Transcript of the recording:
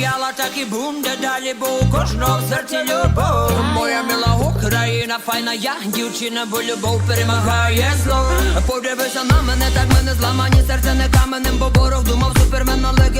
стояла, так і буде далі, бо у кожного в серці любов. Моя мила Україна, файна я, дівчина, бо любов перемагає зло. Подивися на мене, так мене зламані серце не каменем, бо ворог думав супермен, але